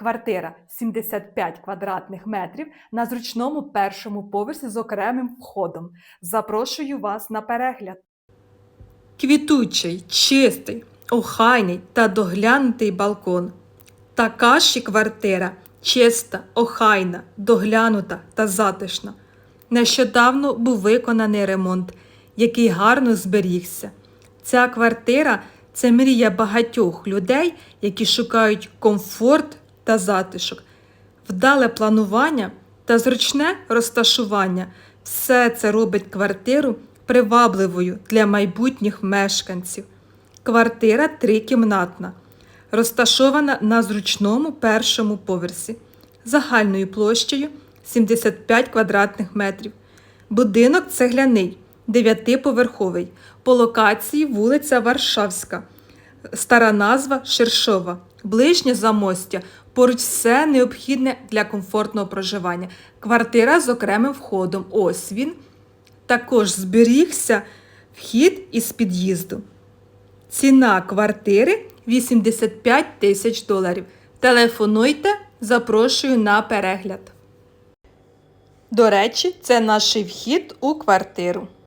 Квартира 75 квадратних метрів на зручному першому поверсі з окремим входом. Запрошую вас на перегляд. Квітучий, чистий, охайний та доглянутий балкон. Така ж і квартира чиста, охайна, доглянута та затишна. Нещодавно був виконаний ремонт, який гарно зберігся. Ця квартира це мрія багатьох людей, які шукають комфорт та затишок, вдале планування та зручне розташування. Все це робить квартиру привабливою для майбутніх мешканців. Квартира трикімнатна, розташована на зручному першому поверсі, загальною площею 75 квадратних метрів. Будинок цегляний, дев'ятиповерховий, по локації вулиця Варшавська, стара назва Шершова, ближнє замостя, поруч все необхідне для комфортного проживання. Квартира з окремим входом. Ось він. Також зберігся вхід із під'їзду. Ціна квартири 85 тисяч доларів. Телефонуйте, запрошую на перегляд. До речі, це наш вхід у квартиру.